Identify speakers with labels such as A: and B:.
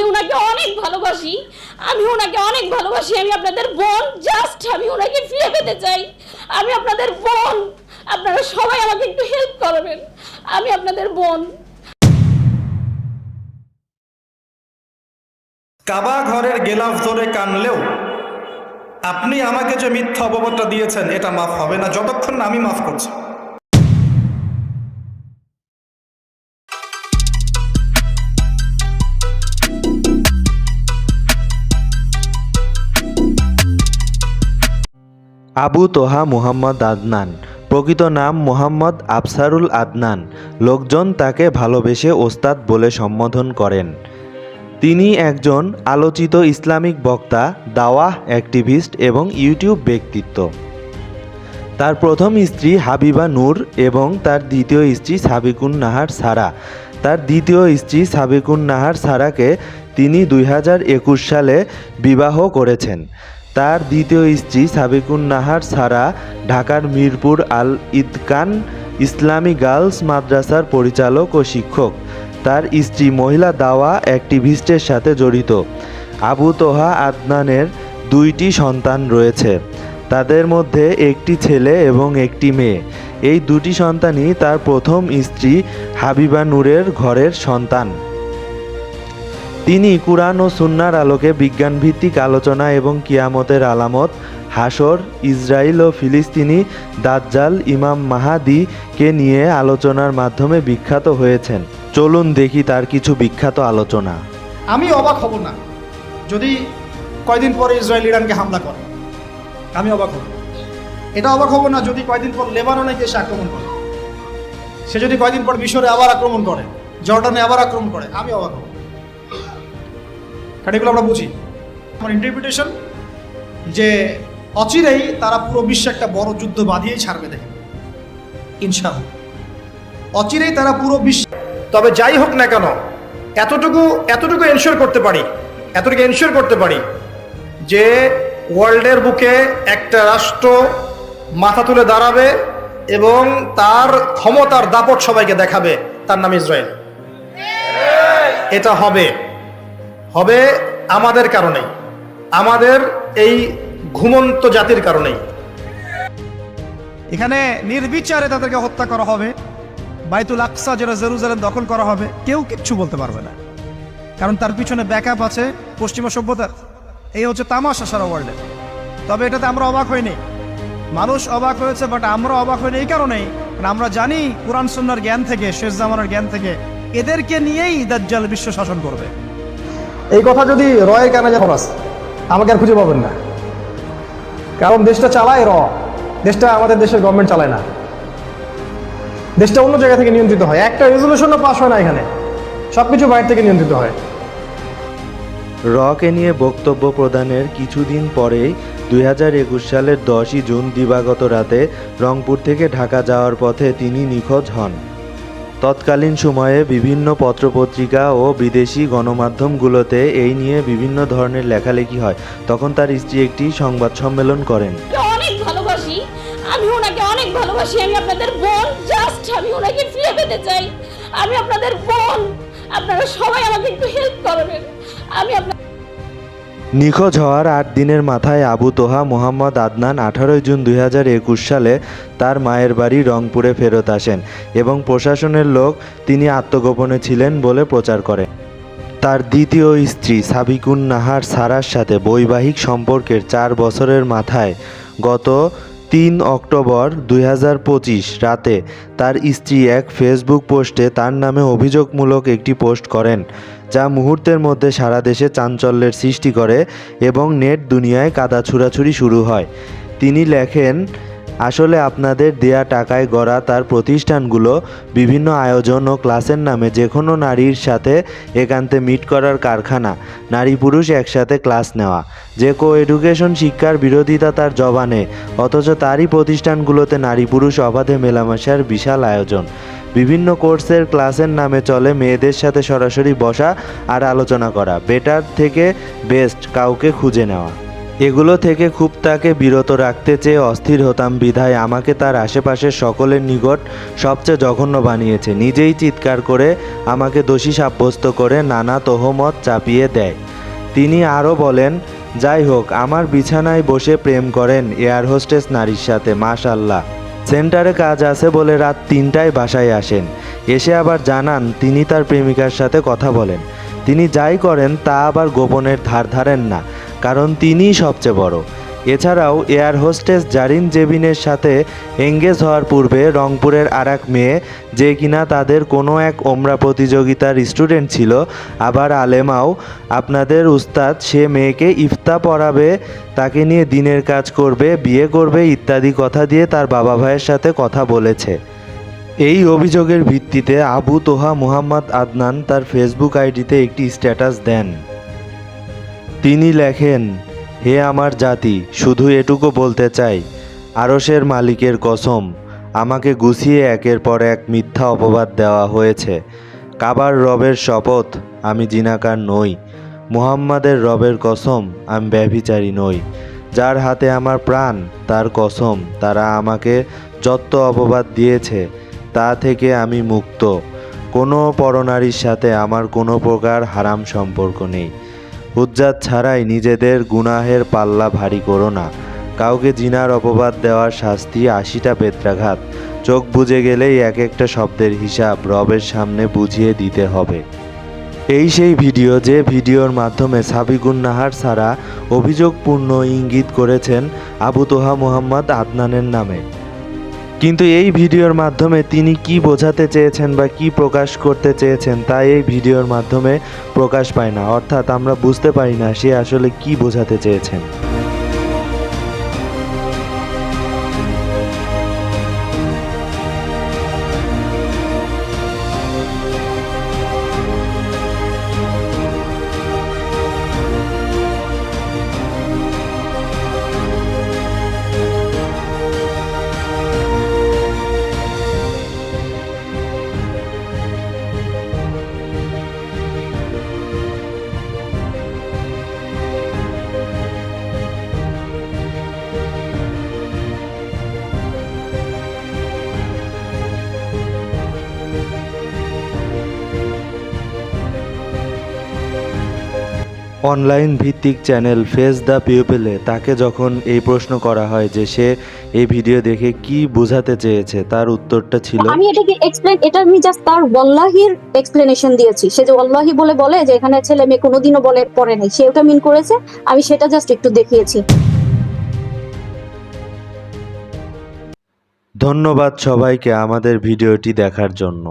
A: আমি ওনাকে অনেক ভালোবাসি, আমি ওনাকে অনেক ভালোবাসি, আমি আপনাদের বোন জাস্ট আমি ওনাকে ফিরে পেতে চাই। আমি আপনাদের বোন, আপনারা সবাই আমাকে একটু হেল্প করবেন। আমি আপনাদের বোন।
B: কাবা ঘরের গেলাফ ধরে কানলেও, আপনি আমাকে যে মিথ্যা অপবাদটা দিয়েছেন, এটা মাফ হবে না, যতক্ষণ আমি মাফ করছি।
C: আবু তোহা মুহাম্মদ আদনান। প্রকৃত নাম মোহাম্মদ আফসারুল আদনান। লোকজন তাকে ভালোবেসে ওস্তাদ বলে সম্বোধন করেন। তিনি একজন আলোচিত ইসলামিক বক্তা, দাওয়াহ, অ্যাক্টিভিস্ট এবং ইউটিউব ব্যক্তিত্ব। তার প্রথম স্ত্রী হাবিবা নূর এবং তার দ্বিতীয় স্ত্রী সাবিকুন নাহার সারা। তার দ্বিতীয় স্ত্রী সাবিকুন নাহার সারাকে তিনি দুই হাজার একুশ সালে বিবাহ করেছেন। তার দ্বিতীয় স্ত্রী সাবিকুন নাহার সারা ঢাকার মিরপুর আল ইদকান ইসলামী গার্লস মাদ্রাসার পরিচালক ও শিক্ষক। তার স্ত্রী মহিলা দাওয়া অ্যাক্টিভিস্টের সাথে জড়িত। আবু তোহা আদনানের দুইটি সন্তান রয়েছে। তাদের মধ্যে একটি ছেলে এবং একটি মেয়ে। এই দুটি সন্তানই তার প্রথম স্ত্রী হাবিবা নূরের ঘরের সন্তান। তিনি কুরআন ও সুন্নার আলোকে বিজ্ঞানভিত্তিক আলোচনা এবং কিয়ামতের আলামত হাসর ইসরায়েল ও ফিলিস্তিনি দাজ্জাল ইমাম মাহাদিকে নিয়ে আলোচনার মাধ্যমে বিখ্যাত হয়েছেন। চলুন দেখি তার কিছু বিখ্যাত আলোচনা।
B: আমি অবাক হব না, যদি কয়দিন পরে ইসরায়েল ইরানকে হামলা করে। আমি অবাক হব। এটা অবাক হব না যদি কয়দিন পর লেবাননে গিয়ে সে আক্রমণ করে। সে যদি কয়দিন পর মিশরে আবার আক্রমণ করে, জর্ডানে আবার আক্রমণ করে, আমি অবাক হব। কারণ এগুলো আমরা বুঝি। আমার ইন্টারপ্রিটেশন যে অচিরেই তারা পুরো বিশ্বে একটা বড় যুদ্ধ বাঁধিয়েই ছাড়বে দেখে। ইনশাআল্লাহ। অচিরেই তারা পুরো বিশ্ব তবে যাই হোক না কেন এতটুকু এতটুকু এনশিওর করতে পারি এতটুকু এনশিওর করতে পারি যে ওয়ার্ল্ডের বুকে একটা রাষ্ট্র মাথা তুলে দাঁড়াবে এবং তার ক্ষমতার দাপট সবাইকে দেখাবে। তার নাম ইসরায়েল। এটা হবে। হবে আমাদের কারণে আমাদের এই ঘুমন্ত জাতির কারণেই।
D: এখানে নির্বিচারে তাদেরকে হত্যা করা হবে, বাইতুল আকসা যেটা জেরুজালেম দখল করা হবে, কেউ কিচ্ছু বলতে পারবে না। কারণ তার পিছনে ব্যাকআপ আছে পশ্চিমা সভ্যতার। এই হচ্ছে তামাশা সারা ওয়ার্ল্ডে তবে এটাতে আমরা অবাক হইনি। মানুষ অবাক হয়েছে বাট আমরা অবাক হইনি এই কারণেই। কারণ আমরা জানি কোরআন সন্ন্যার জ্ঞান থেকে, শেষ জামানার জ্ঞান থেকে এদেরকে নিয়েই দাজ্জাল বিশ্ব শাসন করবে।
E: এই কথা যদি রয়ের কানে যখন আছে আমাকে আর খুঁজে পাবেন না। কারণ দেশটা চালায় র। দেশটা আমাদের দেশের গভর্নমেন্ট চালায় না। দেশটা অন্য জায়গা থেকে নিয়ন্ত্রিত হয়। একটা রেজলিউশনও পাস হয় না এখানে। সব কিছু বাইরে থেকে নিয়ন্ত্রিত হয়।
C: রকে নিয়ে বক্তব্য প্রদানের কিছুদিন পরেই দুই হাজার একুশ সালের দশই জুন দিবাগত রাতে রংপুর থেকে ঢাকা যাওয়ার পথে তিনি নিখোঁজ হন। তৎকালীন সময়ে বিভিন্ন পত্রপত্রিকা ও বিদেশি গণমাধ্যমগুলোতে এই নিয়ে বিভিন্ন ধরনের লেখালেখি হয়। তখন তার স্ত্রী একটি সংবাদ সম্মেলন করেন।
A: অনেক ভালোবাসি। আমি ওনাকে অনেক ভালোবাসি। আমি আপনাদের বোন। জাস্ট আমি ওনাকে ফিরে পেতে চাই। আমি আপনাদের বোন। আপনারা সবাই আমাকে একটু হেল্প করবেন। আমি আপনার
C: নিখোঁজ হওয়ার আট দিনের মাথায় আবু তোহা মোহাম্মদ আদনান আঠারোই জুন দুই হাজার একুশ সালে তার মায়ের বাড়ি রংপুরে ফেরত আসেন এবং প্রশাসনের লোক তিনি আত্মগোপনে ছিলেন বলে প্রচার করে তার দ্বিতীয় স্ত্রী সাবিকুন নাহার সারার সাথে বৈবাহিক সম্পর্কের চার বছরের মাথায় গত তিন অক্টোবর দুই হাজার পঁচিশ রাতে তার স্ত্রী এক ফেসবুক পোস্টে তার নামে অভিযোগমূলক একটি পোস্ট করেন, যা মুহূর্তের মধ্যে সারা দেশে চাঞ্চল্যের সৃষ্টি করে এবং নেট দুনিয়ায় কাদা ছুড়াছুড়ি শুরু হয়। তিনি লেখেন আসলে আপনাদের দেয়া টাকায় গড়া তার প্রতিষ্ঠানগুলো বিভিন্ন আয়োজন ও ক্লাসের নামে যে কোনো নারীর সাথে একান্তে মিট করার কারখানা, নারী পুরুষ একসাথে ক্লাস নেওয়া। যে কো এডুকেশন শিক্ষার বিরোধিতা তার জবানে, অথচ তারই প্রতিষ্ঠানগুলোতে নারী পুরুষ অবাধে মেলামেশার বিশাল আয়োজন। বিভিন্ন কোর্সের ক্লাসের নামে চলে মেয়েদের সাথে সরাসরি বসা আর আলোচনা করা, বেটার থেকে বেস্ট কাউকে খুঁজে নেওয়া। এগুলো থেকে খুব তাকে বিরত রাখতে চেয়ে অস্থির হতাম বিধায় আমাকে তার আশেপাশের সকলের নিকট সবচেয়ে জঘন্য বানিয়েছে। নিজেই চিৎকার করে আমাকে দোষী সাব্যস্ত করে নানা তহমত চাপিয়ে দেয়। তিনি আরও বলেন, যাই হোক, আমার বিছানায় বসে প্রেম করেন এয়ার হোস্টেস নারীর সাথে মাশাল্লাহ সেন্টারে কাজ আছে বলে রাত তিনটায় বাসায় আসেন। এসে আবার জানান, তিনি তার প্রেমিকার সাথে কথা বলেন। তিনি যাই করেন তা আবার গোপনের ধার ধারেন না। কারণ তিনিই সবচেয়ে বড়। এছাড়াও এয়ার হোস্টেস জারিন জেবিনের সাথে এঙ্গেজ হওয়ার পূর্বে রংপুরের আর এক মেয়ে, যে কিনা তাদের কোনো এক ওমরা প্রতিযোগিতার স্টুডেন্ট ছিল, আবার আলেমাও, আপনাদের উস্তাদ সে মেয়েকে ইফতা পড়াবে তাকে নিয়ে দিনের কাজ করবে, বিয়ে করবে ইত্যাদি কথা দিয়ে তার বাবা ভাইয়ের সাথে কথা বলেছে। এই অভিযোগের ভিত্তিতে আবু তোহা মুহাম্মদ আদনান তার ফেসবুক আইডিতে একটি স্ট্যাটাস দেন। তিনি লেখেন, হে আমার জাতি, শুধু এটুকু বলতে চাই, আরসের মালিকের কসম, আমাকে গুছিয়ে একের পর এক মিথ্যা অপবাদ দেওয়া হয়েছে। কাবার রবের শপথ, আমি জিনাকার নই। মুহাম্মাদের রবের কসম, আমি ব্যভিচারী নই। যার হাতে আমার প্রাণ, তার কসম, তারা আমাকে যত অপবাদ দিয়েছে, তা থেকে আমি মুক্ত। কোনো পরনারীর সাথে আমার কোনো প্রকার হারাম সম্পর্ক নেই। হুজ্জাত ছাড়াই নিজেদের গুনাহের পাল্লা ভারী করো না। কাউকে জিনার অপবাদ দেওয়ার শাস্তি আশিটা পেত্রাঘাত চোখ বুজে গেলেই এক একটা শব্দের হিসাব রবের সামনে বুঝিয়ে দিতে হবে। এই সেই ভিডিও যে ভিডিওর মাধ্যমে সাবিকুন নাহার ছাড়া অভিযোগপূর্ণ ইঙ্গিত করেছেন আবু তোহা মোহাম্মদ আদনানের নামে। কিন্তু এই ভিডিওর মাধ্যমে তিনি কি বোঝাতে চেয়েছেন বা কি প্রকাশ করতে চেয়েছেন তা এই ভিডিওর মাধ্যমে প্রকাশ পায় না। অর্থাৎ আমরা বুঝতে পারি না সে আসলে কি বোঝাতে চেয়েছেন। অনলাইন ভিত্তিক চ্যানেল ফেস দ্য পিপলে তাকে যখন এই প্রশ্ন করা হয় যে সে এই ভিডিও দেখে কি বোঝাতে চেয়েছে তার উত্তরটা ছিল
F: আমি এটাকে এক্সপ্লেন এটা আমি জাস্ট তার ওয়াল্লাহির এক্সপ্লেনেশন দিয়েছি। সে যে ওয়াল্লাহি বলে বলে যে এখানে ছেলে মেয়ে কোনোদিনও বলে পড়ে নাই। সে ওটা মিন করেছে। আমি সেটা জাস্ট একটু দেখিয়েছি।
C: ধন্যবাদ সবাইকে আমাদের ভিডিওটি দেখার জন্য।